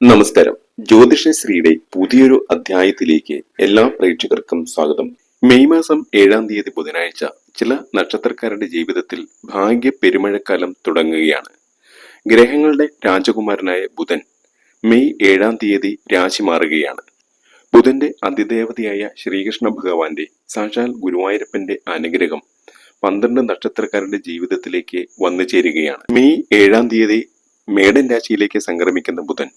നമസ്കാരം. ജ്യോതിഷശ്രീയുടെ പുതിയൊരു അധ്യായത്തിലേക്ക് എല്ലാ പ്രേക്ഷകർക്കും സ്വാഗതം. മെയ് മാസം ഏഴാം തീയതി ബുധനാഴ്ച ചില നക്ഷത്രക്കാരുടെ ജീവിതത്തിൽ ഭാഗ്യ പെരുമഴക്കാലം തുടങ്ങുകയാണ്. ഗ്രഹങ്ങളുടെ രാജകുമാരനായ ബുധൻ മെയ് ഏഴാം തീയതി രാശി മാറുകയാണ്. ബുധന്റെ അതിദേവതയായ ശ്രീകൃഷ്ണ ഭഗവാന്റെ സാക്ഷാൽ ഗുരുവായൂരപ്പന്റെ അനുഗ്രഹം പന്ത്രണ്ട് നക്ഷത്രക്കാരുടെ ജീവിതത്തിലേക്ക് വന്നു ചേരുകയാണ് മെയ് ഏഴാം തീയതി മേടൻ രാശിയിലേക്ക് സംക്രമിക്കുന്ന ബുധൻ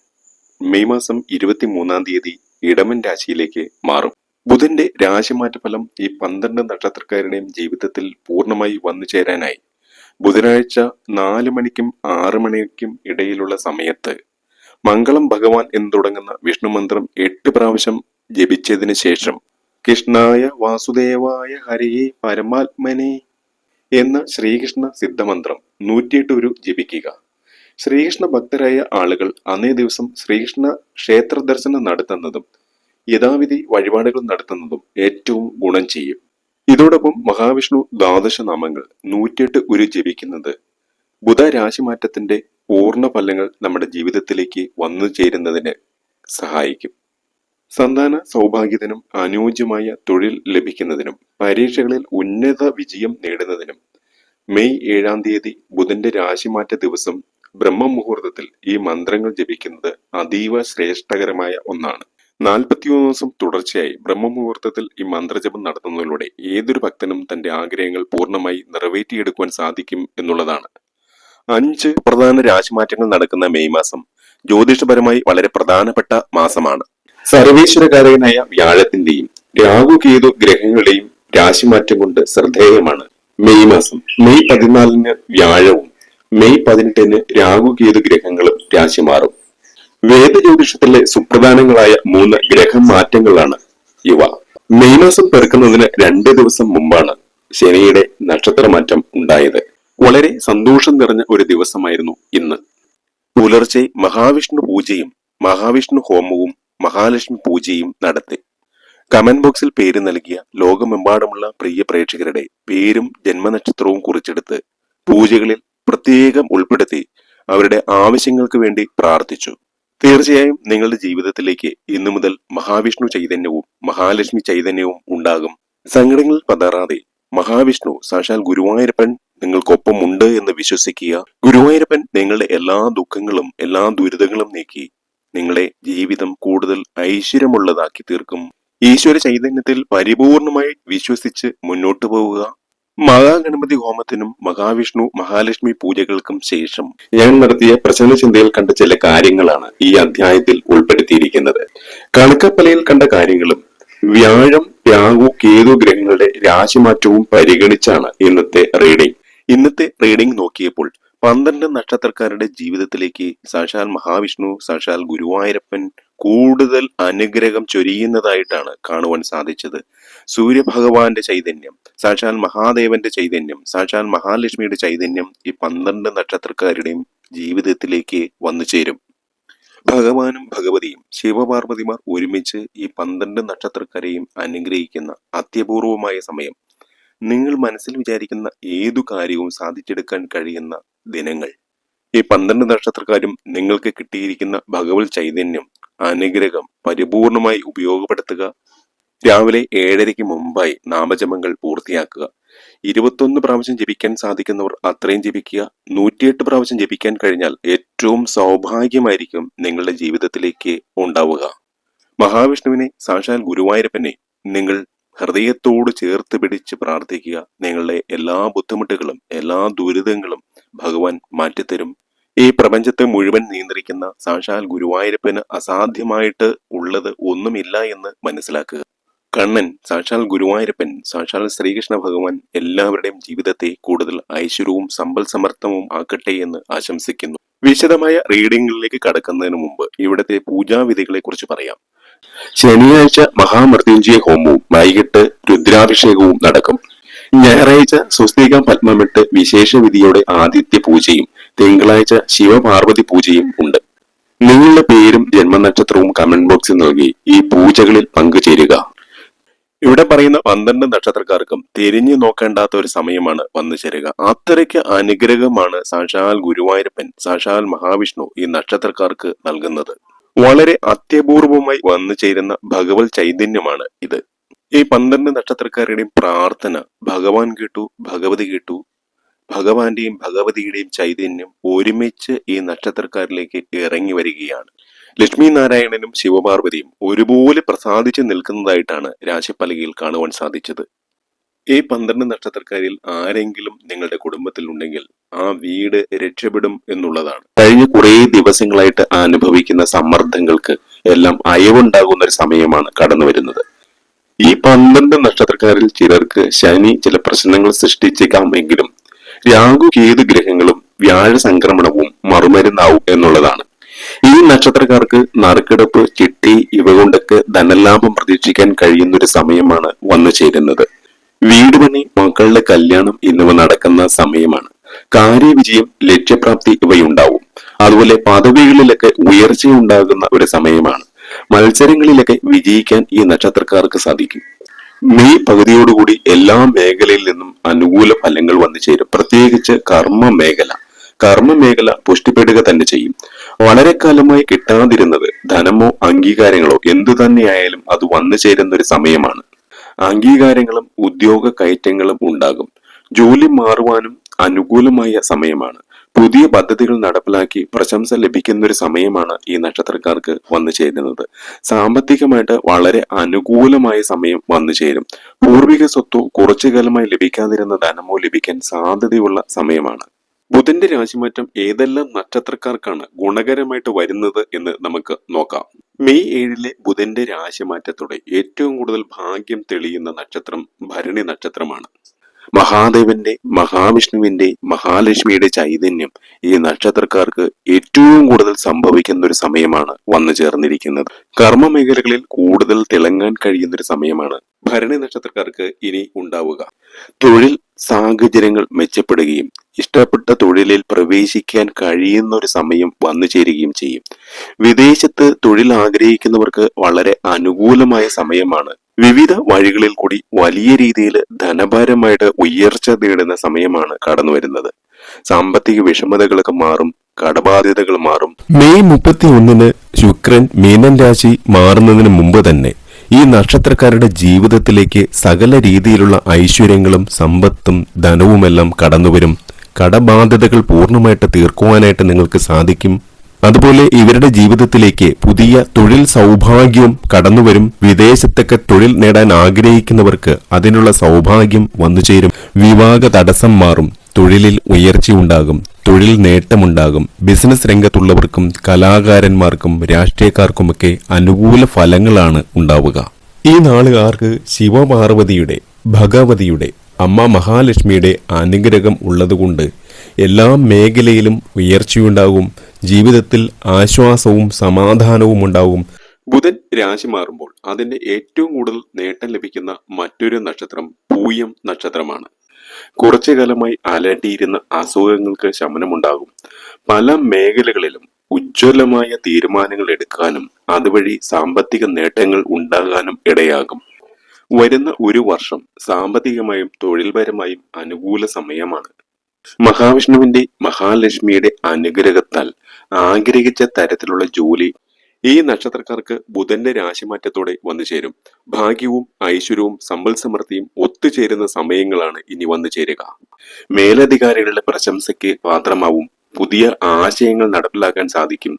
മെയ് മാസം ഇരുപത്തിമൂന്നാം തീയതി ഇടമൻ രാശിയിലേക്ക് മാറും. ബുധന്റെ രാശിമാറ്റ ഫലം ഈ പന്ത്രണ്ട് നക്ഷത്രക്കാരുടെയും ജീവിതത്തിൽ പൂർണമായി വന്നു ചേരാനായി. ബുധനാഴ്ച നാല് മണിക്കും ആറ് മണിക്കും ഇടയിലുള്ള സമയത്ത് മംഗളം ഭഗവാൻ എന്ന് തുടങ്ങുന്ന വിഷ്ണു മന്ത്രം എട്ട് പ്രാവശ്യം ജപിച്ചതിന് ശേഷം കൃഷ്ണായ വാസുദേവായ ഹരിയെ പരമാത്മനെ എന്ന ശ്രീകൃഷ്ണ സിദ്ധമന്ത്രം നൂറ്റിയെട്ട് ഒരു ജപിക്കുക. ശ്രീകൃഷ്ണ ഭക്തരായ ആളുകൾ അന്നേ ദിവസം ശ്രീകൃഷ്ണ ക്ഷേത്ര ദർശനം നടത്തുന്നതും യഥാവിധി വഴിപാടുകൾ നടത്തുന്നതും ഏറ്റവും ഗുണം ചെയ്യും. ഇതോടൊപ്പം മഹാവിഷ്ണു നാമങ്ങൾ നൂറ്റിയെട്ട് ഉരു ജപിക്കുന്നത് ബുധ രാശിമാറ്റത്തിന്റെ പൂർണ ഫലങ്ങൾ നമ്മുടെ ജീവിതത്തിലേക്ക് വന്നു ചേരുന്നതിന് സഹായിക്കും. സന്താന സൗഭാഗ്യത്തിനും അനുയോജ്യമായ തൊഴിൽ ലഭിക്കുന്നതിനും പരീക്ഷകളിൽ ഉന്നത വിജയം നേടുന്നതിനും മെയ് ഏഴാം തീയതി ബുധന്റെ രാശിമാറ്റ ദിവസം ബ്രഹ്മമുഹൂർത്തത്തിൽ ഈ മന്ത്രങ്ങൾ ജപിക്കുന്നത് അതീവ ശ്രേഷ്ഠകരമായ ഒന്നാണ്. നാൽപ്പത്തിയൊന്ന് ദിവസം തുടർച്ചയായി ബ്രഹ്മമുഹൂർത്തത്തിൽ ഈ മന്ത്രജപം നടത്തുന്നതിലൂടെ ഏതൊരു ഭക്തനും തന്റെ ആഗ്രഹങ്ങൾ പൂർണമായി നിറവേറ്റിയെടുക്കുവാൻ സാധിക്കും എന്നുള്ളതാണ്. അഞ്ച് പ്രധാന രാശിമാറ്റങ്ങൾ നടക്കുന്ന മെയ് മാസം ജ്യോതിഷപരമായി വളരെ പ്രധാനപ്പെട്ട മാസമാണ്. സർവേശ്വരകാരകനായ വ്യാഴത്തിന്റെയും രാഹുകേതു ഗ്രഹങ്ങളുടെയും രാശിമാറ്റം കൊണ്ട് ശ്രദ്ധേയമാണ് മെയ് മാസം. മെയ് പതിനാലിന് വ്യാഴവും മെയ് പതിനെട്ടിന് രാഹുകേതു ഗ്രഹങ്ങളും രാശി മാറും വേദജ്യോതിഷത്തിലെ സുപ്രധാനങ്ങളായ മൂന്ന് ഗ്രഹമാറ്റങ്ങളാണ് ഇവ. മെയ് മാസം പെറുക്കുന്നതിന് രണ്ട് ദിവസം മുമ്പാണ് ശനിയുടെ നക്ഷത്രമാറ്റം ഉണ്ടായത്. വളരെ സന്തോഷം നിറഞ്ഞ ഒരു ദിവസമായിരുന്നു ഇന്ന്. പുലർച്ചെ മഹാവിഷ്ണു പൂജയും മഹാവിഷ്ണു ഹോമവും മഹാലക്ഷ്മി പൂജയും നടത്തി. കമന്റ് ബോക്സിൽ പേര് നൽകിയ ലോകമെമ്പാടുമുള്ള പ്രിയ പ്രേക്ഷകരുടെ പേരും ജന്മനക്ഷത്രവും കുറിച്ചെടുത്ത് പൂജകളിൽ പ്രത്യേകം ഉൾപ്പെടുത്തി അവരുടെ ആവശ്യങ്ങൾക്ക് വേണ്ടി പ്രാർത്ഥിച്ചു. തീർച്ചയായും നിങ്ങളുടെ ജീവിതത്തിലേക്ക് ഇന്നു മുതൽ മഹാവിഷ്ണു ചൈതന്യവും മഹാലക്ഷ്മി ചൈതന്യവും ഉണ്ടാകും. സങ്കടങ്ങളിൽ പതറാതെ മഹാവിഷ്ണു സാക്ഷാൽ ഗുരുവായൂരപ്പൻ നിങ്ങൾക്കൊപ്പം ഉണ്ട് എന്ന് വിശ്വസിക്കുക. ഗുരുവായൂരപ്പൻ നിങ്ങളുടെ എല്ലാ ദുഃഖങ്ങളും എല്ലാ ദുരിതങ്ങളും നീക്കി നിങ്ങളെ ജീവിതം കൂടുതൽ ഐശ്വര്യമുള്ളതാക്കി തീർക്കും. ഈശ്വര ചൈതന്യത്തിൽ പരിപൂർണമായി വിശ്വസിച്ച് മുന്നോട്ടു പോവുക. മഹാഗണപതി ഹോമത്തിനും മഹാവിഷ്ണു മഹാലക്ഷ്മി പൂജകൾക്കും ശേഷം ഞാൻ നടത്തിയ പ്രശ്ന ചിന്തയിൽ കണ്ട ചില കാര്യങ്ങളാണ് ഈ അധ്യായത്തിൽ ഉൾപ്പെടുത്തിയിരിക്കുന്നത്. കണക്കപ്പലയിൽ കണ്ട കാര്യങ്ങളും വ്യാഴം രാഹു കേതു ഗ്രഹങ്ങളുടെ രാശിമാറ്റവും പരിഗണിച്ചാണ് ഇന്നത്തെ റീഡിംഗ് ഇന്നത്തെ റീഡിംഗ് നോക്കിയപ്പോൾ പന്ത്രണ്ട് നക്ഷത്രക്കാരുടെ ജീവിതത്തിലേക്ക് സാക്ഷാൽ മഹാവിഷ്ണു സാക്ഷാൽ ഗുരുവായൂരപ്പൻ കൂടുതൽ അനുഗ്രഹം ചൊരിയുന്നതായിട്ടാണ് കാണുവാൻ സാധിച്ചത്. സൂര്യഭഗവാന്റെ ചൈതന്യം സാക്ഷാൽ മഹാദേവന്റെ ചൈതന്യം സാക്ഷാൽ മഹാലക്ഷ്മിയുടെ ചൈതന്യം ഈ പന്ത്രണ്ട് നക്ഷത്രക്കാരുടെയും ജീവിതത്തിലേക്ക് വന്നു ചേരും. ഭഗവാനും ഭഗവതിയും ശിവപാർവതിമാർ ഒരുമിച്ച് ഈ പന്ത്രണ്ട് നക്ഷത്രക്കാരെയും അനുഗ്രഹിക്കുന്ന അത്യപൂർവമായ സമയം നിങ്ങൾ മനസ്സിൽ വിചാരിക്കുന്ന ഏതു കാര്യവും സാധിച്ചെടുക്കാൻ കഴിയുന്ന ദിനങ്ങൾ. ഈ പന്ത്രണ്ട് നക്ഷത്രക്കാരും നിങ്ങൾക്ക് കിട്ടിയിരിക്കുന്ന ഭഗവത് ചൈതന്യം അനുഗ്രഹം പരിപൂർണമായി ഉപയോഗപ്പെടുത്തുക രാവിലെ ഏഴരയ്ക്ക് മുമ്പായി നാമജപങ്ങൾ പൂർത്തിയാക്കുക. ഇരുപത്തൊന്ന് പ്രാവശ്യം ജപിക്കാൻ സാധിക്കുന്നവർ അത്രയും ജപിക്കുക. നൂറ്റിയെട്ട് പ്രാവശ്യം ജപിക്കാൻ കഴിഞ്ഞാൽ ഏറ്റവും സൗഭാഗ്യമായിരിക്കും നിങ്ങളുടെ ജീവിതത്തിലേക്ക് ഉണ്ടാവുക. മഹാവിഷ്ണുവിനെ സാക്ഷാൽ ഗുരുവായൂരപ്പനെ നിങ്ങൾ ഹൃദയത്തോട് ചേർത്ത് പിടിച്ച് പ്രാർത്ഥിക്കുക. നിങ്ങളുടെ എല്ലാ ബുദ്ധിമുട്ടുകളും എല്ലാ ദുരിതങ്ങളും ഭഗവാൻ മാറ്റിത്തരും. ഈ പ്രപഞ്ചത്തെ മുഴുവൻ നിയന്ത്രിക്കുന്ന സാക്ഷാൽ ഗുരുവായൂരപ്പന് അസാധ്യമായിട്ട് ഉള്ളത് ഒന്നുമില്ല എന്ന് മനസ്സിലാക്കുക. കണ്ണൻ സാക്ഷാൽ ഗുരുവായൂരപ്പൻ സാക്ഷാൽ ശ്രീകൃഷ്ണ ഭഗവാൻ എല്ലാവരുടെയും ജീവിതത്തെ കൂടുതൽ ഐശ്വര്യവും സമ്പൽ സമർത്ഥവും ആക്കട്ടെ എന്ന് ആശംസിക്കുന്നു. വിശദമായ റീഡിംഗിലേക്ക് കടക്കുന്നതിന് മുമ്പ് ഇവിടുത്തെ പൂജാവിധികളെ കുറിച്ച് പറയാം. ശനിയാഴ്ച മഹാമൃത്യുഞ്ജയ ഹോമവും വൈകിട്ട് രുദ്രാഭിഷേകവും നടക്കും. ഞായറാഴ്ച സുസ്തിക പത്മമിട്ട് വിശേഷ വിധിയോടെ ആദിത്യ പൂജയും തിങ്കളാഴ്ച ശിവപാർവതി പൂജയും ഉണ്ട്. നിങ്ങളുടെ പേരും ജന്മനക്ഷത്രവും കമന്റ് ബോക്സിൽ നൽകി ഈ പൂജകളിൽ പങ്കുചേരുക. ഇവിടെ പറയുന്ന പന്ത്രണ്ട് നക്ഷത്രക്കാർക്കും തിരിഞ്ഞു നോക്കേണ്ടാത്ത ഒരു സമയമാണ് വന്നു ചേരുക. അത്രയ്ക്ക് അനുഗ്രഹമാണ് സാക്ഷാൽ ഗുരുവായൂരപ്പൻ സാക്ഷാൽ മഹാവിഷ്ണു ഈ നക്ഷത്രക്കാർക്ക് നൽകുന്നത്. വളരെ അത്യപൂർവമായി വന്നു ചേരുന്ന ഭഗവത് ചൈതന്യമാണ് ഇത്. ഈ പന്ത്രണ്ട് നക്ഷത്രക്കാരുടെയും പ്രാർത്ഥന ഭഗവാൻ കേട്ടു ഭഗവതി കേട്ടു. ഭഗവാന്റെയും ഭഗവതിയുടെയും ചൈതന്യം ഒരുമിച്ച് ഈ നക്ഷത്രക്കാരിലേക്ക് ഇറങ്ങി വരികയാണ്. ലക്ഷ്മി നാരായണനും ശിവപാർവതിയും ഒരുപോലെ പ്രസാദിച്ചു നിൽക്കുന്നതായിട്ടാണ് രാശിപ്പലകയിൽ കാണുവാൻ സാധിച്ചത്. ഈ പന്ത്രണ്ട് നക്ഷത്രക്കാരിൽ ആരെങ്കിലും നിങ്ങളുടെ കുടുംബത്തിൽ ഉണ്ടെങ്കിൽ ആ വീട് രക്ഷപ്പെടും എന്നുള്ളതാണ്. കഴിഞ്ഞ കുറേ ദിവസങ്ങളായിട്ട് അനുഭവിക്കുന്ന സമ്മർദ്ദങ്ങൾക്ക് എല്ലാം അയവുണ്ടാകുന്ന ഒരു സമയമാണ് കടന്നു വരുന്നത്. ഈ പന്ത്രണ്ട് നക്ഷത്രക്കാരിൽ ചിലർക്ക് ശനി ചില പ്രശ്നങ്ങൾ സൃഷ്ടിച്ചേക്കാമെങ്കിലും രാഹു കേതു ഗ്രഹങ്ങളും വ്യാഴ സംക്രമണവും മറുമരുന്നാവും എന്നുള്ളതാണ്. ഈ നക്ഷത്രക്കാർക്ക് നറുക്കെടുപ്പ് ചിട്ടി ഇവ കൊണ്ടൊക്കെ ധനലാഭം പ്രതീക്ഷിക്കാൻ കഴിയുന്ന ഒരു സമയമാണ് വന്നു ചേരുന്നത്. വീട് പണി മക്കളുടെ കല്യാണം എന്നിവ നടക്കുന്ന സമയമാണ്. കാര്യവിജയം ലക്ഷ്യപ്രാപ്തി ഇവയുണ്ടാവും. അതുപോലെ പദവികളിലൊക്കെ ഉയർച്ചയുണ്ടാകുന്ന ഒരു സമയമാണ്. മത്സരങ്ങളിലൊക്കെ വിജയിക്കാൻ ഈ നക്ഷത്രക്കാർക്ക് സാധിക്കും. മെയ് പകുതിയോടുകൂടി എല്ലാ മേഖലയിൽ നിന്നും അനുകൂല ഫലങ്ങൾ വന്നു ചേരും. പ്രത്യേകിച്ച് കർമ്മ മേഖല കർമ്മ മേഖല പുഷ്ടിപ്പെടുക തന്നെ ചെയ്യും. വളരെ കാലമായി കിട്ടാതിരുന്നത് ധനമോ അംഗീകാരങ്ങളോ എന്തു തന്നെയായാലും അത് വന്നു ചേരുന്ന ഒരു സമയമാണ്. അംഗീകാരങ്ങളും ഉദ്യോഗ കയറ്റങ്ങളും ഉണ്ടാകും. ജോലി മാറുവാനും അനുകൂലമായ സമയമാണ്. പുതിയ പദ്ധതികൾ നടപ്പിലാക്കി പ്രശംസ ലഭിക്കുന്ന ഒരു സമയമാണ് ഈ നക്ഷത്രക്കാർക്ക് വന്നു ചേരുന്നത്. സാമ്പത്തികമായിട്ട് വളരെ അനുകൂലമായ സമയം വന്നു ചേരും. പൂർവിക സ്വത്തോ കുറച്ചു കാലമായി ലഭിക്കാതിരുന്ന ധനമോ ലഭിക്കാൻ സാധ്യതയുള്ള സമയമാണ്. ബുധന്റെ രാശിമാറ്റം ഏതെല്ലാം നക്ഷത്രക്കാർക്കാണ് ഗുണകരമായിട്ട് വരുന്നത് എന്ന് നമുക്ക് നോക്കാം. മെയ് ഏഴിലെ ബുധന്റെ രാശിമാറ്റത്തോടെ ഏറ്റവും കൂടുതൽ ഭാഗ്യം തെളിയുന്ന നക്ഷത്രം ഭരണി നക്ഷത്രമാണ്. മഹാദേവന്റെ മഹാവിഷ്ണുവിന്റെ മഹാലക്ഷ്മിയുടെ ചൈതന്യം ഈ നക്ഷത്രക്കാർക്ക് ഏറ്റവും കൂടുതൽ സംഭവിക്കുന്ന ഒരു സമയമാണ് വന്നു ചേർന്നിരിക്കുന്നത്. കർമ്മ മേഖലകളിൽ കൂടുതൽ തിളങ്ങാൻ കഴിയുന്ന ഒരു സമയമാണ് ഭരണി നക്ഷത്രക്കാർക്ക് ഇനി ഉണ്ടാവുക. തൊഴിൽ സാഹചര്യങ്ങൾ മെച്ചപ്പെടുകയും ഇഷ്ടപ്പെട്ട തൊഴിലിൽ പ്രവേശിക്കാൻ കഴിയുന്ന ഒരു സമയം വന്നു ചേരുകയും ചെയ്യും. വിദേശത്ത് തൊഴിൽ ആഗ്രഹിക്കുന്നവർക്ക് വളരെ അനുകൂലമായ സമയമാണ് വിവിധ വഴികളിൽ കൂടി വലിയ രീതിയിൽ ധനഭാരമായിട്ട് ഉയർച്ച നേടുന്ന സമയമാണ് കടന്നു വരുന്നത്. സാമ്പത്തിക വിഷമതകളൊക്കെ മാറും കടബാധ്യതകൾ മാറും. മെയ് മുപ്പത്തി ഒന്നിന് ശുക്രൻ മീനൻ രാശി മാറുന്നതിന് മുമ്പ് തന്നെ ഈ നക്ഷത്രക്കാരുടെ ജീവിതത്തിലേക്ക് സകല രീതിയിലുള്ള ഐശ്വര്യങ്ങളും സമ്പത്തും ധനവുമെല്ലാം കടന്നുവരും. കടബാധ്യതകൾ പൂർണമായിട്ട് തീർക്കുവാനായിട്ട് നിങ്ങൾക്ക് സാധിക്കും. അതുപോലെ ഇവരുടെ ജീവിതത്തിലേക്ക് പുതിയ തൊഴിൽ സൗഭാഗ്യവും കടന്നുവരും. വിദേശത്തൊക്കെ തൊഴിൽ നേടാൻ ആഗ്രഹിക്കുന്നവർക്ക് അതിനുള്ള സൗഭാഗ്യം വന്നുചേരും. വിവാഹ തടസ്സം മാറും. തൊഴിലിൽ ഉയർച്ചയുണ്ടാകും തൊഴിൽ നേട്ടമുണ്ടാകും. ബിസിനസ് രംഗത്തുള്ളവർക്കും കലാകാരന്മാർക്കും രാഷ്ട്രീയക്കാർക്കുമൊക്കെ അനുകൂല ഫലങ്ങളാണ് ഉണ്ടാവുക. ഈ നാളുകാർക്ക് ശിവപാർവതിയുടെ ഭഗവതിയുടെ അമ്മ മഹാലക്ഷ്മിയുടെ അനുഗ്രഹം ഉള്ളതുകൊണ്ട് എല്ലാ മേഖലയിലും ഉയർച്ചയുണ്ടാകും. ജീവിതത്തിൽ ആശ്വാസവും സമാധാനവും ഉണ്ടാവും. ബുധൻ രാശി മാറുമ്പോൾ അതിന്റെ ഏറ്റവും കൂടുതൽ നേട്ടം ലഭിക്കുന്ന മറ്റൊരു നക്ഷത്രം പൂയം നക്ഷത്രമാണ്. കുറച്ചു കാലമായി അലട്ടിയിരുന്ന അസുഖങ്ങൾക്ക് ശമനമുണ്ടാകും. പല മേഖലകളിലും ഉജ്ജ്വലമായ തീരുമാനങ്ങൾ എടുക്കാനും അതുവഴി സാമ്പത്തിക നേട്ടങ്ങൾ ഉണ്ടാകാനും ഇടയാകും. വരുന്ന ഒരു വർഷം സാമ്പത്തികമായും തൊഴിൽപരമായും അനുകൂല സമയമാണ്. മഹാവിഷ്ണുവിന്റെ മഹാലക്ഷ്മിയുടെ അനുഗ്രഹത്താൽ ആഗ്രഹിച്ച തരത്തിലുള്ള ജോലി ഈ നക്ഷത്രക്കാർക്ക് ബുധന്റെ രാശിമാറ്റത്തോടെ വന്നു ചേരും. ഭാഗ്യവും ഐശ്വര്യവും സമ്പൽ സമൃദ്ധിയും ഒത്തുചേരുന്ന സമയങ്ങളാണ് ഇനി വന്നു ചേരുക. മേലധികാരികളുടെ പ്രശംസയ്ക്ക് പാത്രമാവും. പുതിയ ആശയങ്ങൾ നടപ്പിലാക്കാൻ സാധിക്കും.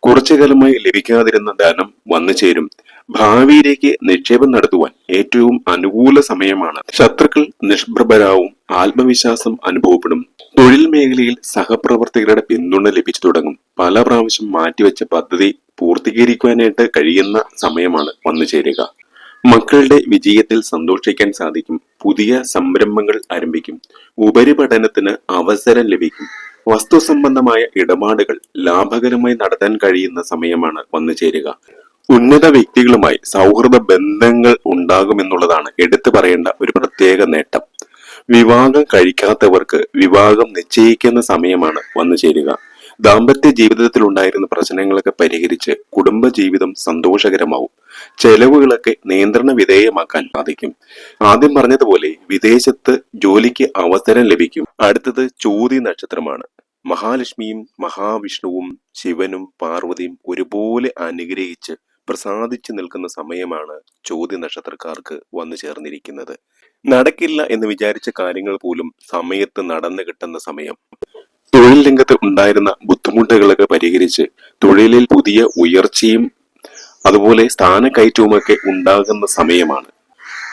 കുറച്ചു കാലമായി ലഭിക്കാതിരുന്ന ധനം വന്നു ചേരും. ഭാവിയിലേക്ക് നിക്ഷേപം നടത്തുവാൻ ഏറ്റവും അനുകൂല സമയമാണ്. ശത്രുക്കൾ നിഷ്പ്രഭരാവും ആത്മവിശ്വാസം അനുഭവപ്പെടും. തൊഴിൽ മേഖലയിൽ സഹപ്രവർത്തകരുടെ പിന്തുണ ലഭിച്ചു തുടങ്ങും. പല പ്രാവശ്യം മാറ്റിവെച്ച പദ്ധതി പൂർത്തീകരിക്കുവാനായിട്ട് കഴിയുന്ന സമയമാണ് വന്നു ചേരുക. മക്കളുടെ വിജയത്തിൽ സന്തോഷിക്കാൻ സാധിക്കും. പുതിയ സംരംഭങ്ങൾ ആരംഭിക്കും. ഉപരിപഠനത്തിന് അവസരം ലഭിക്കും. വസ്തു സംബന്ധമായ ഇടപാടുകൾ ലാഭകരമായി നടത്താൻ കഴിയുന്ന സമയമാണ് വന്നു ചേരുക. ഉന്നത വ്യക്തികളുമായി സൗഹൃദ ബന്ധങ്ങൾ ഉണ്ടാകുമെന്നുള്ളതാണ് എടുത്തു പറയേണ്ട ഒരു പ്രത്യേക നേട്ടം. വിവാഹം കഴിക്കാത്തവർക്ക് വിവാഹം നിശ്ചയിക്കുന്ന സമയമാണ് വന്നു ചേരുക. ദാമ്പത്യ ജീവിതത്തിൽ ഉണ്ടായിരുന്ന പ്രശ്നങ്ങളൊക്കെ പരിഹരിച്ച് കുടുംബ ജീവിതം സന്തോഷകരമാവും. ചെലവുകളൊക്കെ നിയന്ത്രണ വിധേയമാക്കാൻ സാധിക്കും. ആദ്യം പറഞ്ഞതുപോലെ വിദേശത്ത് ജോലിക്ക് അവസരം ലഭിക്കും. അടുത്തത് ചോതി നക്ഷത്രമാണ്. മഹാലക്ഷ്മിയും മഹാവിഷ്ണുവും ശിവനും പാർവതിയും ഒരുപോലെ അനുഗ്രഹിച്ച് പ്രസാദിച്ചു നിൽക്കുന്ന സമയമാണ് ചോദ്യ നക്ഷത്രക്കാർക്ക് വന്നു ചേർന്നിരിക്കുന്നത്. നടക്കില്ല എന്ന് വിചാരിച്ച കാര്യങ്ങൾ പോലും സമയത്ത് നടന്നു കിട്ടുന്ന സമയം. തൊഴിൽ രംഗത്ത് ഉണ്ടായിരുന്ന ബുദ്ധിമുട്ടുകളൊക്കെ പരിഹരിച്ച് തൊഴിലിൽ പുതിയ ഉയർച്ചയും അതുപോലെ സ്ഥാനക്കയറ്റവുമൊക്കെ ഉണ്ടാകുന്ന സമയമാണ്.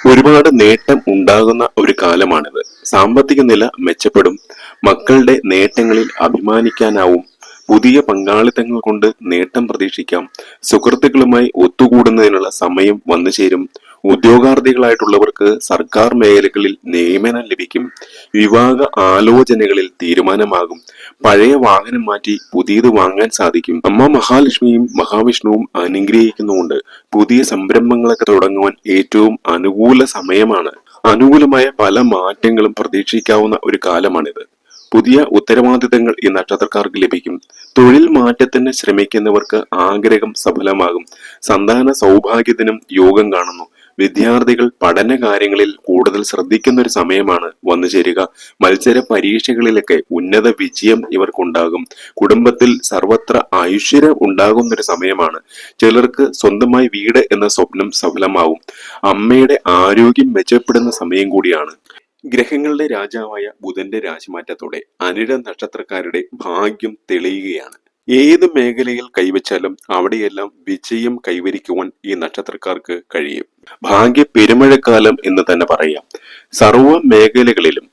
ഒരുപാട് നേട്ടം ഉണ്ടാകുന്ന ഒരു കാലമാണിത്. സാമ്പത്തിക നില മെച്ചപ്പെടും. മക്കളുടെ നേട്ടങ്ങളിൽ അഭിമാനിക്കാനാവും പുതിയ പങ്കാളിത്തങ്ങൾ കൊണ്ട് നേട്ടം പ്രതീക്ഷിക്കാം. സുഹൃത്തുക്കളുമായി ഒത്തുകൂടുന്നതിനുള്ള സമയം വന്നു ചേരും. ഉദ്യോഗാർത്ഥികളായിട്ടുള്ളവർക്ക് സർക്കാർ മേഖലകളിൽ നിയമനം ലഭിക്കും. വിവാഹ ആലോചനകളിൽ തീരുമാനമാകും. പഴയ വാഹനം മാറ്റി പുതിയത് വാങ്ങാൻ സാധിക്കും. അമ്മ മഹാലക്ഷ്മിയും മഹാവിഷ്ണുവും അനുഗ്രഹിക്കുന്നുകൊണ്ട് പുതിയ സംരംഭങ്ങളൊക്കെ തുടങ്ങുവാൻ ഏറ്റവും അനുകൂല സമയമാണ്. അനുകൂലമായ പല മാറ്റങ്ങളും പ്രതീക്ഷിക്കാവുന്ന ഒരു കാലമാണിത്. പുതിയ ഉത്തരവാദിത്തങ്ങൾ ഈ നക്ഷത്രക്കാർക്ക് ലഭിക്കും. തൊഴിൽ മാറ്റത്തിന് ശ്രമിക്കുന്നവർക്ക് ആഗ്രഹം സഫലമാകും. സന്താന സൗഭാഗ്യത്തിനും യോഗം കാണുന്നു. വിദ്യാർത്ഥികൾ പഠന കാര്യങ്ങളിൽ കൂടുതൽ ശ്രദ്ധിക്കുന്ന ഒരു സമയമാണ് വന്നു ചേരുക. മത്സര പരീക്ഷകളിലൊക്കെ ഉന്നത വിജയം ഇവർക്കുണ്ടാകും. കുടുംബത്തിൽ സർവത്ര ഐശ്വര്യം ഉണ്ടാകുന്ന ഒരു സമയമാണ്. ചിലർക്ക് സ്വന്തമായി വീട് എന്ന സ്വപ്നം സഫലമാവും അമ്മയുടെ ആരോഗ്യം മെച്ചപ്പെടുന്ന സമയം കൂടിയാണ്. ഗ്രഹങ്ങളുടെ രാജാവായ ബുധന്റെ രാശിമാറ്റത്തോടെ അനിഴ നക്ഷത്രക്കാരുടെ ഭാഗ്യം തെളിയുകയാണ്. ഏത് മേഖലയിൽ കൈവച്ചാലും അവിടെയെല്ലാം വിജയം കൈവരിക്കുവാൻ ഈ നക്ഷത്രക്കാർക്ക് കഴിയും. ഭാഗ്യ പെരുമഴക്കാലം എന്ന് തന്നെ പറയാം. സർവ മേഖലകളിലും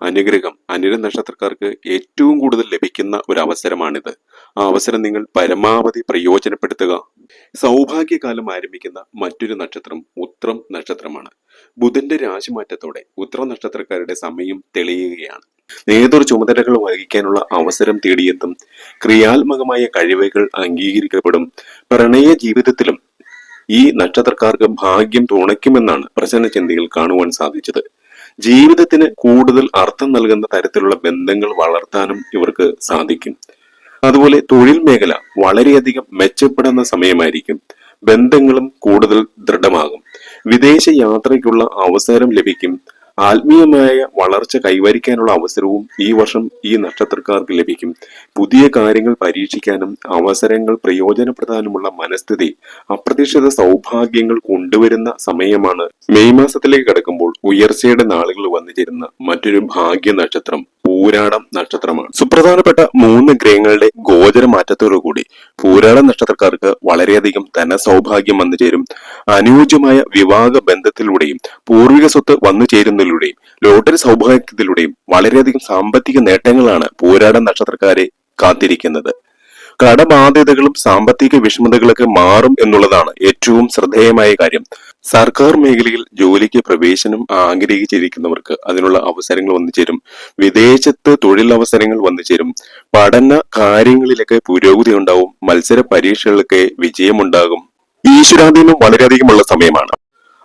അനുഗ്രഹം അനിര നക്ഷത്രക്കാർക്ക് ഏറ്റവും കൂടുതൽ ലഭിക്കുന്ന ഒരു അവസരമാണിത് ആ അവസരം നിങ്ങൾ പരമാവധി പ്രയോജനപ്പെടുത്തുക. സൗഭാഗ്യകാലം ആരംഭിക്കുന്ന മറ്റൊരു നക്ഷത്രം ഉത്രം നക്ഷത്രമാണ്. ബുധന്റെ രാശിമാറ്റത്തോടെ ഉത്ര നക്ഷത്രക്കാരുടെ സമയം തെളിയുകയാണ്. നേതൃ ചുമതലകൾ വഹിക്കാനുള്ള അവസരം തേടിയെത്തും. ക്രിയാത്മകമായ കഴിവുകൾ അംഗീകരിക്കപ്പെടും. പ്രണയ ജീവിതത്തിലും ഈ നക്ഷത്രക്കാർക്ക് ഭാഗ്യം തുണയ്ക്കുമെന്നാണ് പ്രസന്ന ചിന്തയിൽ കാണുവാൻ സാധിച്ചത്. ജീവിതത്തിന് കൂടുതൽ അർത്ഥം നൽകുന്ന തരത്തിലുള്ള ബന്ധങ്ങൾ വളർത്താനും ഇവർക്ക് സാധിക്കും. അതുപോലെ തൊഴിൽ മേഖല വളരെയധികം മെച്ചപ്പെടുന്ന സമയമായിരിക്കും. ബന്ധങ്ങളും കൂടുതൽ ദൃഢമാകും. വിദേശ യാത്രയ്ക്കുള്ള അവസരം ലഭിക്കും. ആത്മീയമായ വളർച്ച കൈവരിക്കാനുള്ള അവസരവും ഈ വർഷം ഈ നക്ഷത്രക്കാർക്ക് ലഭിക്കും. പുതിയ കാര്യങ്ങൾ പരീക്ഷിക്കാനും അവസരങ്ങൾ പ്രയോജനപ്പെടാനുമുള്ള മനസ്ഥിതി അപ്രതീക്ഷിത സൗഭാഗ്യങ്ങൾ കൊണ്ടുവരുന്ന സമയമാണ് മെയ് മാസത്തിലേക്ക് കടക്കുമ്പോൾ ഉയർച്ചയുടെ നാളുകൾ വന്നു ചേരുന്ന മറ്റൊരു ഭാഗ്യ നക്ഷത്രം പൂരാടം നക്ഷത്രമാണ്. സുപ്രധാനപ്പെട്ട മൂന്ന് ഗ്രഹങ്ങളുടെ ഗോചര മാറ്റത്തോടുകൂടി പൂരാടം നക്ഷത്രക്കാർക്ക് വളരെയധികം ധനസൗഭാഗ്യം വന്നു ചേരും. അനുയോജ്യമായ വിവാഹ ബന്ധത്തിലൂടെയും പൂർവിക സ്വത്ത് വന്നു ചേരുന്നതിലൂടെയും ലോട്ടറി സൗഭാഗ്യത്തിലൂടെയും വളരെയധികം സാമ്പത്തിക നേട്ടങ്ങളാണ് പോരാട നക്ഷത്രക്കാരെ കാത്തിരിക്കുന്നത്. കടബാധ്യതകളും സാമ്പത്തിക വിഷമതകളൊക്കെ മാറും എന്നുള്ളതാണ് ഏറ്റവും ശ്രദ്ധേയമായ കാര്യം. സർക്കാർ മേഖലയിൽ ജോലിക്ക് പ്രവേശനം ആഗ്രഹിച്ചിരിക്കുന്നവർക്ക് അതിനുള്ള അവസരങ്ങൾ വന്നു ചേരും. വിദേശത്ത് തൊഴിലവസരങ്ങൾ വന്നു ചേരും. പഠന കാര്യങ്ങളിലൊക്കെ പുരോഗതി ഉണ്ടാവും. മത്സര പരീക്ഷകളിലൊക്കെ വിജയമുണ്ടാകും. ഈശ്വരാധീനം വളരെയധികമുള്ള സമയമാണ്.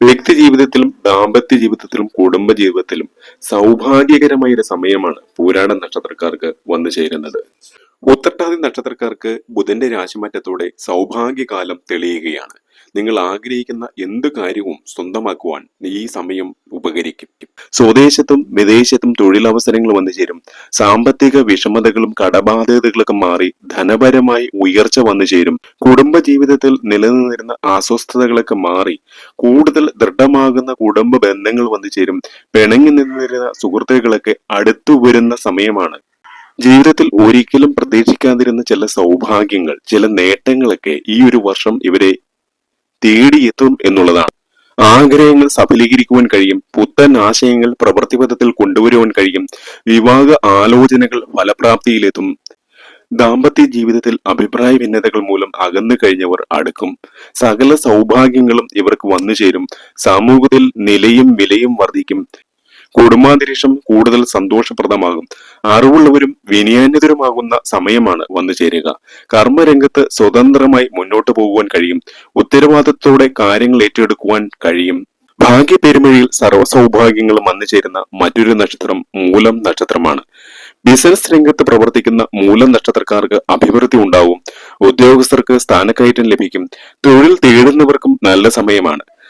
വ്യക്തി ജീവിതത്തിലും ദാമ്പത്യ ജീവിതത്തിലും കുടുംബ ജീവിതത്തിലും സൗഭാഗ്യകരമായ ഒരു സമയമാണ് പൂരാട നക്ഷത്രക്കാർക്ക് വന്നു ചേരുന്നത്. ഉത്രട്ടാതി നക്ഷത്രക്കാർക്ക് ബുധന്റെ രാശിമാറ്റത്തോടെ സൗഭാഗ്യകാലം തെളിയുകയാണ്. നിങ്ങൾ ആഗ്രഹിക്കുന്ന എന്ത് കാര്യവും സ്വന്തമാക്കുവാൻ ഈ സമയം ഉപകരിക്കും. സ്വദേശത്തും വിദേശത്തും തൊഴിലവസരങ്ങൾ വന്നു ചേരും. സാമ്പത്തിക വിഷമതകളും കടബാധ്യതകളൊക്കെ മാറി ധനപരമായി ഉയർച്ച വന്നു ചേരും. കുടുംബ ജീവിതത്തിൽ നിലനിന്നിരുന്ന അസ്വസ്ഥതകളൊക്കെ മാറി കൂടുതൽ ദൃഢമാകുന്ന കുടുംബ ബന്ധങ്ങൾ വന്നു ചേരും. പിണങ്ങി നിന്നിരുന്ന സുഹൃത്തുക്കളൊക്കെ അടുത്തു വരുന്ന സമയമാണ്. ജീവിതത്തിൽ ഒരിക്കലും പ്രതീക്ഷിക്കാതിരുന്ന ചില സൗഭാഗ്യങ്ങൾ ചില നേട്ടങ്ങളൊക്കെ ഈ ഒരു വർഷം ഇവരെ തേടിയെത്തും എന്നുള്ളതാണ്. ആഗ്രഹങ്ങൾ സഫലീകരിക്കുവാൻ കഴിയും പുത്തൻ ആശയങ്ങൾ പ്രവൃത്തിപഥത്തിൽ കൊണ്ടുവരുവാൻ കഴിയും വിവാഹ ആലോചനകൾ ഫലപ്രാപ്തിയിലെത്തും. ദാമ്പത്യ ജീവിതത്തിൽ അഭിപ്രായ ഭിന്നതകൾ മൂലം അകന്നു കഴിഞ്ഞവർ അടുക്കും. സകല സൗഭാഗ്യങ്ങളും ഇവർക്ക് വന്നു ചേരും സമൂഹത്തിൽ നിലയും വിലയും വർദ്ധിക്കും. കുടുംബാന്തരീക്ഷം കൂടുതൽ സന്തോഷപ്രദമാകും. അറിവുള്ളവരും വിനയാന്യതരുമാകുന്ന സമയമാണ് വന്നു ചേരുക. കർമ്മരംഗത്ത് സ്വതന്ത്രമായി മുന്നോട്ട് പോകുവാൻ കഴിയും. ഉത്തരവാദിത്തത്തോടെ കാര്യങ്ങൾ ഏറ്റെടുക്കുവാൻ കഴിയും. ഭാഗ്യ പെരുമഴിയിൽ സർവസൗഭാഗ്യങ്ങളും വന്നു ചേരുന്ന മറ്റൊരു നക്ഷത്രം മൂലം നക്ഷത്രമാണ്. ബിസിനസ് രംഗത്ത് പ്രവർത്തിക്കുന്ന മൂലം നക്ഷത്രക്കാർക്ക് അഭിവൃദ്ധി ഉണ്ടാവും. ഉദ്യോഗസ്ഥർക്ക് സ്ഥാനക്കയറ്റം ലഭിക്കും. തൊഴിൽ തേടുന്നവർക്കും നല്ല സമയമാണ്.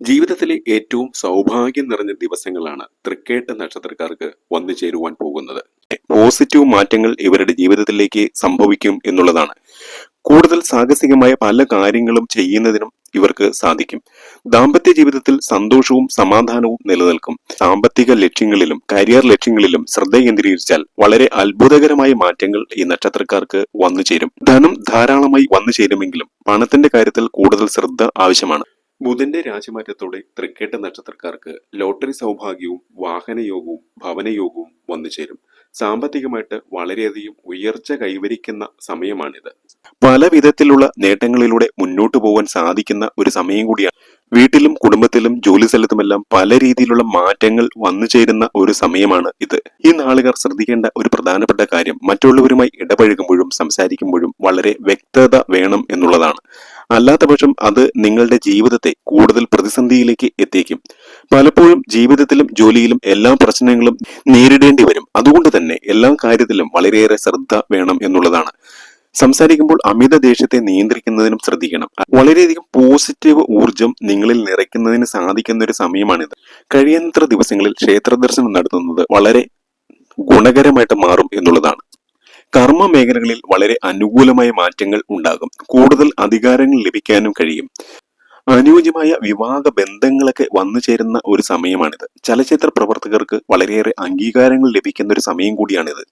ജീവിതത്തിലെ ഏറ്റവും സൗഭാഗ്യം നിറഞ്ഞ ദിവസങ്ങളാണ് തൃക്കേട്ട നക്ഷത്രക്കാർക്ക് വന്നു ചേരുവാൻ പോകുന്നത്. പോസിറ്റീവ് മാറ്റങ്ങൾ ഇവരുടെ ജീവിതത്തിലേക്ക് സംഭവിക്കും എന്നുള്ളതാണ്. കൂടുതൽ സാഹസികമായ പല കാര്യങ്ങളും ചെയ്യുന്നതിനും ഇവർക്ക് സാധിക്കും. ദാമ്പത്യ ജീവിതത്തിൽ സന്തോഷവും സമാധാനവും നിലനിൽക്കും. സാമ്പത്തിക ലക്ഷ്യങ്ങളിലും കരിയർ ലക്ഷ്യങ്ങളിലും ശ്രദ്ധ കേന്ദ്രീകരിച്ചാൽ വളരെ അത്ഭുതകരമായ മാറ്റങ്ങൾ ഈ നക്ഷത്രക്കാർക്ക് വന്നു ചേരും. ധനം ധാരാളമായി വന്നു ചേരുമെങ്കിലും പണത്തിന്റെ കാര്യത്തിൽ കൂടുതൽ ശ്രദ്ധ ആവശ്യമാണ്. ബുധന്റെ രാശിമാറ്റത്തോടെ തൃക്കേട്ട നക്ഷത്രക്കാർക്ക് ലോട്ടറി സൗഭാഗ്യവും വാഹനയോഗവും ഭവനയോഗവും വന്നു ചേരും സാമ്പത്തികമായിട്ട് വളരെയധികം ഉയർച്ച കൈവരിക്കുന്ന സമയമാണിത്. പല വിധത്തിലുള്ള നേട്ടങ്ങളിലൂടെ മുന്നോട്ട് പോകാൻ സാധിക്കുന്ന ഒരു സമയം കൂടിയാണ്. വീട്ടിലും കുടുംബത്തിലും ജോലി സ്ഥലത്തുമെല്ലാം പല രീതിയിലുള്ള മാറ്റങ്ങൾ വന്നു ചേരുന്ന ഒരു സമയമാണ് ഇത്. ഈ നാളുകാർ ശ്രദ്ധിക്കേണ്ട ഒരു പ്രധാനപ്പെട്ട കാര്യം മറ്റുള്ളവരുമായി ഇടപഴകുമ്പോഴും സംസാരിക്കുമ്പോഴും വളരെ വ്യക്തത വേണം എന്നുള്ളതാണ്. അല്ലാത്തപക്ഷം അത് നിങ്ങളുടെ ജീവിതത്തെ കൂടുതൽ പ്രതിസന്ധിയിലേക്ക് എത്തിക്കും. പലപ്പോഴും ജീവിതത്തിലും ജോലിയിലും എല്ലാ പ്രശ്നങ്ങളും നേരിടേണ്ടി വരും. അതുകൊണ്ട് തന്നെ എല്ലാ കാര്യത്തിലും വളരെയേറെ ശ്രദ്ധ വേണം എന്നുള്ളതാണ്. സംസാരിക്കുമ്പോൾ അമിത ദേഷ്യത്തെ നിയന്ത്രിക്കുന്നതിനും ശ്രദ്ധിക്കണം. വളരെയധികം പോസിറ്റീവ് ഊർജം നിങ്ങളിൽ നിറയ്ക്കുന്നതിന് സാധിക്കുന്ന ഒരു സമയമാണിത്. കഴിയുന്നത്ര ദിവസങ്ങളിൽ ക്ഷേത്ര ദർശനം നടത്തുന്നത് വളരെ ഗുണകരമായിട്ട് മാറും എന്നുള്ളതാണ്. കർമ്മ മേഖലകളിൽ വളരെ അനുകൂലമായ മാറ്റങ്ങൾ ഉണ്ടാകും. കൂടുതൽ അധികാരങ്ങൾ ലഭിക്കാനും കഴിയും. അനുയോജ്യമായ വിവാഹ ബന്ധങ്ങളൊക്കെ വന്നു ചേരുന്ന ഒരു സമയമാണിത്. ചലച്ചിത്ര പ്രവർത്തകർക്ക് വളരെയേറെ അംഗീകാരങ്ങൾ ലഭിക്കുന്ന ഒരു സമയം കൂടിയാണിത്.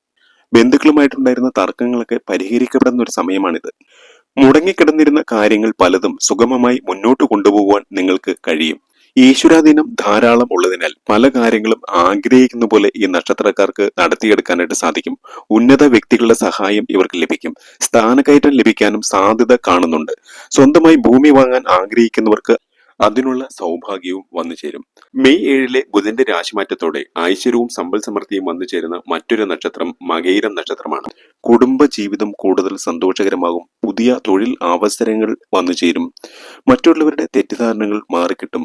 ബന്ധുക്കളുമായിട്ടുണ്ടായിരുന്ന തർക്കങ്ങളൊക്കെ പരിഹരിക്കപ്പെടുന്ന ഒരു സമയമാണിത്. മുടങ്ങിക്കിടന്നിരുന്ന കാര്യങ്ങൾ പലതും സുഗമമായി മുന്നോട്ട് കൊണ്ടുപോകുവാൻ നിങ്ങൾക്ക് കഴിയും. ഈശ്വരാധീനം ധാരാളം ഉള്ളതിനാൽ പല കാര്യങ്ങളും ആഗ്രഹിക്കുന്ന പോലെ ഈ നക്ഷത്രക്കാർക്ക് നടത്തിയെടുക്കാനായിട്ട് സാധിക്കും. ഉന്നത വ്യക്തികളുടെ സഹായം ഇവർക്ക് ലഭിക്കും. സ്ഥാനക്കയറ്റം ലഭിക്കാനും സാധ്യത കാണുന്നുണ്ട്. സ്വന്തമായി ഭൂമി വാങ്ങാൻ ആഗ്രഹിക്കുന്നവർക്ക് അതിനുള്ള സൗഭാഗ്യവും വന്നു ചേരും. മെയ് ഏഴിലെ ബുധന്റെ രാശിമാറ്റത്തോടെ ഐശ്വര്യവും സമ്പൽ സമൃദ്ധിയും വന്നു ചേരുന്ന മറ്റൊരു നക്ഷത്രം മകയിരം നക്ഷത്രമാണ്. കുടുംബ ജീവിതം കൂടുതൽ സന്തോഷകരമാകും. പുതിയ തൊഴിൽ അവസരങ്ങൾ വന്നു ചേരും. മറ്റുള്ളവരുടെ തെറ്റിദ്ധാരണകൾ മാറിക്കിട്ടും.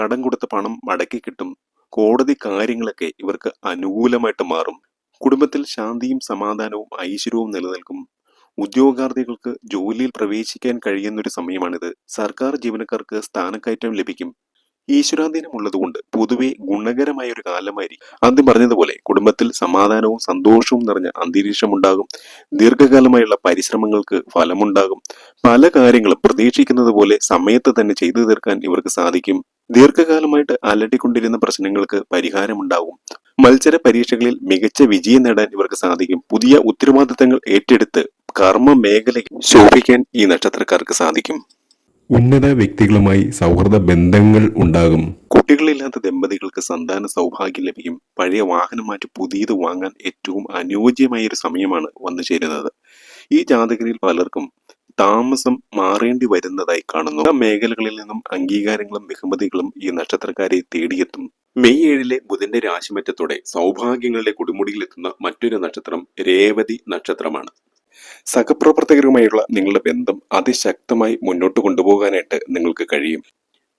കടം കൊടുത്ത പണം മടക്കി കിട്ടും. കോടതി കാര്യങ്ങളൊക്കെ ഇവർക്ക് അനുകൂലമായിട്ട് മാറും. കുടുംബത്തിൽ ശാന്തിയും സമാധാനവും ഐശ്വര്യവും നിലനിൽക്കും. ഉദ്യോഗാർത്ഥികൾക്ക് ജോലിയിൽ പ്രവേശിക്കാൻ കഴിയുന്ന ഒരു സമയമാണിത്. സർക്കാർ ജീവനക്കാർക്ക് സ്ഥാനക്കയറ്റം ലഭിക്കും. ഈശ്വരാധീനം ഉള്ളതുകൊണ്ട് പൊതുവെ ഗുണകരമായ ഒരു കാലമായിരിക്കും. ആദ്യം പറഞ്ഞതുപോലെ കുടുംബത്തിൽ സമാധാനവും സന്തോഷവും നിറഞ്ഞ അന്തരീക്ഷം ഉണ്ടാകും ദീർഘകാലമായുള്ള പരിശ്രമങ്ങൾക്ക് ഫലമുണ്ടാകും. പല കാര്യങ്ങളും പ്രതീക്ഷിക്കുന്നത് പോലെ സമയത്ത് തന്നെ ചെയ്തു തീർക്കാൻ ഇവർക്ക് സാധിക്കും. ദീർഘകാലമായിട്ട് അലട്ടിക്കൊണ്ടിരുന്ന പ്രശ്നങ്ങൾക്ക് പരിഹാരമുണ്ടാകും. മത്സര പരീക്ഷകളിൽ മികച്ച വിജയം നേടാൻ ഇവർക്ക് സാധിക്കും. പുതിയ ഉത്തരവാദിത്തങ്ങൾ ഏറ്റെടുത്ത് കർമ്മ മേഖലയിൽ ശോഭിക്കാൻ ഈ നക്ഷത്രക്കാർക്ക് സാധിക്കും. ഉന്നത വ്യക്തികളുമായി സൗഹൃദ ബന്ധങ്ങൾ ഉണ്ടാകും. കുട്ടികളില്ലാത്ത ദമ്പതികൾക്ക് സന്താന സൗഭാഗ്യം ലഭിക്കും. പഴയ വാഹനം മാറ്റി പുതിയത് വാങ്ങാൻ ഏറ്റവും അനുയോജ്യമായ ഒരു സമയമാണ് വന്നു ചേരുന്നത്. ഈ ജാതകരിൽ പലർക്കും താമസം മാറേണ്ടി വരുന്നതായി കാണുന്നു. മേഖലകളിൽ നിന്നും അംഗീകാരങ്ങളും ബഹുമതികളും ഈ നക്ഷത്രക്കാരെ തേടിയെത്തും. മെയ് ഏഴിലെ ബുധന്റെ രാശിമറ്റത്തോടെ സൗഭാഗ്യങ്ങളുടെ കൊടുമുടിയിലെത്തുന്ന മറ്റൊരു നക്ഷത്രം രേവതി നക്ഷത്രമാണ്. സഹപ്രവർത്തകരുമായുള്ള നിങ്ങളുടെ ബന്ധം അതിശക്തമായി മുന്നോട്ട് കൊണ്ടുപോകാനായിട്ട് നിങ്ങൾക്ക് കഴിയും.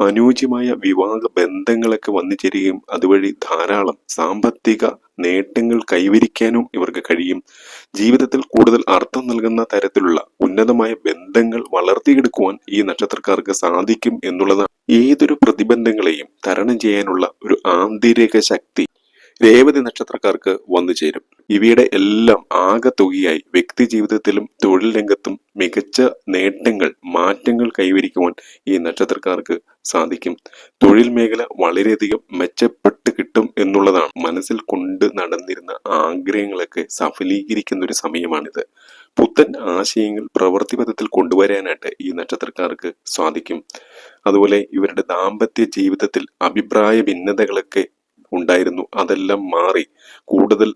അനുയോജ്യമായ വിവാഹ ബന്ധങ്ങളൊക്കെ വന്നു ചേരുകയും അതുവഴി ധാരാളം സാമ്പത്തിക നേട്ടങ്ങൾ കൈവരിക്കാനും ഇവർക്ക് കഴിയും. ജീവിതത്തിൽ കൂടുതൽ അർത്ഥം നൽകുന്ന തരത്തിലുള്ള ഉന്നതമായ ബന്ധങ്ങൾ വളർത്തിയെടുക്കുവാൻ ഈ നക്ഷത്രക്കാർക്ക് സാധിക്കും എന്നുള്ളതാണ്. ഏതൊരു പ്രതിബന്ധങ്ങളെയും തരണം ചെയ്യാനുള്ള ഒരു ആന്തരിക ശക്തി രേവതി നക്ഷത്രക്കാർക്ക് വന്നു ചേരും. ഇവയുടെ എല്ലാം ആകെത്തുകയായി വ്യക്തി ജീവിതത്തിലും തൊഴിൽ രംഗത്തും മികച്ച നേട്ടങ്ങൾ മാറ്റങ്ങൾ കൈവരിക്കുവാൻ ഈ നക്ഷത്രക്കാർക്ക് സാധിക്കും. തൊഴിൽ മേഖല വളരെയധികം മെച്ചപ്പെട്ട് കിട്ടും എന്നുള്ളതാണ്. മനസ്സിൽ കൊണ്ട് നടന്നിരുന്ന ആഗ്രഹങ്ങളൊക്കെ സഫലീകരിക്കുന്ന ഒരു സമയമാണിത്. പുത്തൻ ആശയങ്ങൾ പ്രവൃത്തിപഥത്തിൽ കൊണ്ടുവരാനായിട്ട് ഈ നക്ഷത്രക്കാർക്ക് സാധിക്കും. അതുപോലെ ഇവരുടെ ദാമ്പത്യ ജീവിതത്തിൽ അഭിപ്രായ ഭിന്നതകളൊക്കെ ഉണ്ടായിരുന്നു. അതെല്ലാം മാറി കൂടുതൽ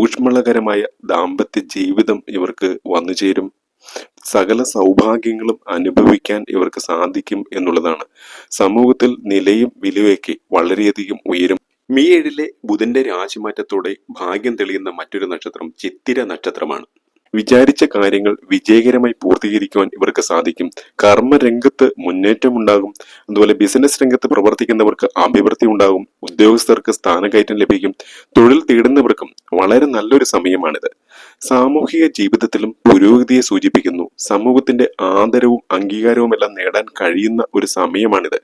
ഊഷ്മളകരമായ ദാമ്പത്യ ജീവിതം ഇവർക്ക് വന്നു ചേരും സകല സൗഭാഗ്യങ്ങളും അനുഭവിക്കാൻ ഇവർക്ക് സാധിക്കും എന്നുള്ളതാണ്. സമൂഹത്തിൽ നിലയും വിലയൊക്കെ വളരെയധികം ഉയരും. മീ ഏഴിലെ ബുധന്റെ രാശിമാറ്റത്തോടെ ഭാഗ്യം തെളിയുന്ന മറ്റൊരു നക്ഷത്രം ചിത്തിര നക്ഷത്രമാണ്. വിചാരിച്ച കാര്യങ്ങൾ വിജയകരമായി പൂർത്തീകരിക്കുവാൻ ഇവർക്ക് സാധിക്കും. കർമ്മരംഗത്ത് മുന്നേറ്റമുണ്ടാകും. അതുപോലെ ബിസിനസ് രംഗത്ത് പ്രവർത്തിക്കുന്നവർക്ക് അഭിവൃദ്ധി ഉണ്ടാകും. ഉദ്യോഗസ്ഥർക്ക് സ്ഥാനക്കയറ്റം ലഭിക്കും. തൊഴിൽ തേടുന്നവർക്കും വളരെ നല്ലൊരു സമയമാണിത്. സാമൂഹിക ജീവിതത്തിലും പുരോഗതിയെ സൂചിപ്പിക്കുന്നു. സമൂഹത്തിന്റെ ആദരവും അംഗീകാരവും എല്ലാം നേടാൻ കഴിയുന്ന ഒരു സമയമാണിത്.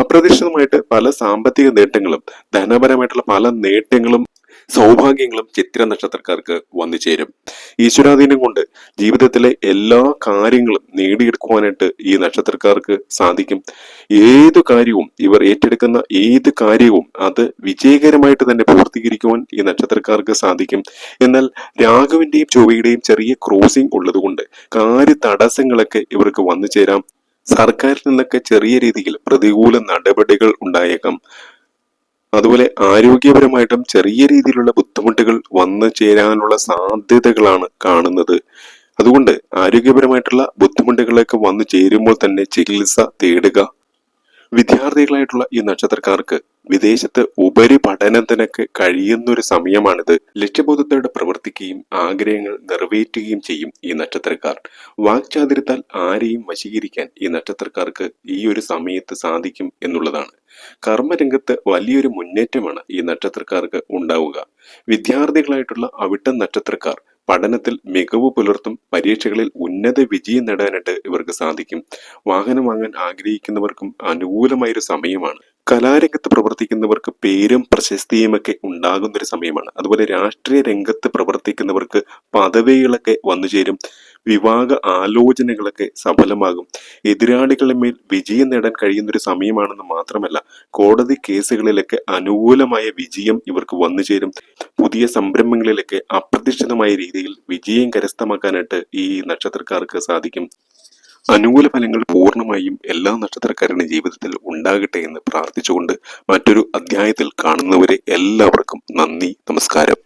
അപ്രതീക്ഷിതമായിട്ട് പല സാമ്പത്തിക നേട്ടങ്ങളും ധനപരമായിട്ടുള്ള പല നേട്ടങ്ങളും സൗഭാഗ്യങ്ങളും ചിത്ര നക്ഷത്രക്കാർക്ക് വന്നു ചേരും ഈശ്വരാധീനം കൊണ്ട് ജീവിതത്തിലെ എല്ലാ കാര്യങ്ങളും നേടിയെടുക്കുവാനായിട്ട് ഈ നക്ഷത്രക്കാർക്ക് സാധിക്കും. ഏത് കാര്യവും ഇവർ ഏറ്റെടുക്കുന്ന ഏത് കാര്യവും അത് വിജയകരമായിട്ട് തന്നെ പൂർത്തീകരിക്കുവാൻ ഈ നക്ഷത്രക്കാർക്ക് സാധിക്കും. എന്നാൽ രാഘവിന്റെയും ചൊവ്വയുടെയും ചെറിയ ക്രോസിംഗ് ഉള്ളതുകൊണ്ട് കാര്യ തടസ്സങ്ങളൊക്കെ ഇവർക്ക് വന്നു ചേരാം സർക്കാരിൽ നിന്നൊക്കെ ചെറിയ രീതിയിൽ പ്രതികൂല നടപടികൾ ഉണ്ടായേക്കാം. അതുപോലെ ആരോഗ്യപരമായിട്ടും ചെറിയ രീതിയിലുള്ള ബുദ്ധിമുട്ടുകൾ വന്നു ചേരാനുള്ള സാധ്യതകളാണ് കാണുന്നത്. അതുകൊണ്ട് ആരോഗ്യപരമായിട്ടുള്ള ബുദ്ധിമുട്ടുകളൊക്കെ വന്നു ചേരുമ്പോൾ തന്നെ ചികിത്സ തേടുക. വിദ്യാർത്ഥികളായിട്ടുള്ള ഈ നക്ഷത്രക്കാർക്ക് വിദേശത്ത് ഉപരിപഠനത്തിനൊക്കെ കഴിയുന്ന ഒരു സമയമാണിത്. ലക്ഷ്യബോധത്തോടെ പ്രവർത്തിക്കുകയും ആഗ്രഹങ്ങൾ നിറവേറ്റുകയും ചെയ്യും ഈ നക്ഷത്രക്കാർ. വാക്ചാതിരത്താൽ ആരെയും വശീകരിക്കാൻ ഈ നക്ഷത്രക്കാർക്ക് ഈ ഒരു സമയത്ത് സാധിക്കും എന്നുള്ളതാണ്. കർമ്മരംഗത്ത് വലിയൊരു മുന്നേറ്റമാണ് ഈ നക്ഷത്രക്കാർക്ക് ഉണ്ടാവുക. വിദ്യാർത്ഥികളായിട്ടുള്ള അവിട്ടം നക്ഷത്രക്കാർ പഠനത്തിൽ മികവ് പുലർത്തും പരീക്ഷകളിൽ ഉന്നത വിജയം നേടാനായിട്ട് ഇവർക്ക് സാധിക്കും. വാഹനം വാങ്ങാൻ ആഗ്രഹിക്കുന്നവർക്കും അനുകൂലമായൊരു സമയമാണ് കലാരംഗത്ത് പ്രവർത്തിക്കുന്നവർക്ക് പേരും പ്രശസ്തിയും ഒക്കെ ഉണ്ടാകുന്ന ഒരു സമയമാണ്. അതുപോലെ രാഷ്ട്രീയ രംഗത്ത് പ്രവർത്തിക്കുന്നവർക്ക് പദവികളൊക്കെ വന്നുചേരും വിവാഹ ആലോചനകളൊക്കെ സഫലമാകും. എതിരാളികളുടെ മേൽ വിജയം നേടാൻ കഴിയുന്നൊരു സമയമാണെന്ന് മാത്രമല്ല കോടതി കേസുകളിലൊക്കെ അനുകൂലമായ വിജയം ഇവർക്ക് വന്നുചേരും പുതിയ സംരംഭങ്ങളിലൊക്കെ അപ്രതീക്ഷിതമായ രീതിയിൽ വിജയം കരസ്ഥമാക്കാനായിട്ട് ഈ നക്ഷത്രക്കാർക്ക് സാധിക്കും. അനുകൂല ഫലങ്ങൾ പൂർണമായും എല്ലാ നക്ഷത്രക്കാരുടെ ജീവിതത്തിൽ ഉണ്ടാകട്ടെ എന്ന് പ്രാർത്ഥിച്ചുകൊണ്ട് മറ്റൊരു അധ്യായത്തിൽ കാണുന്നവരെ എല്ലാവർക്കും നന്ദി നമസ്കാരം.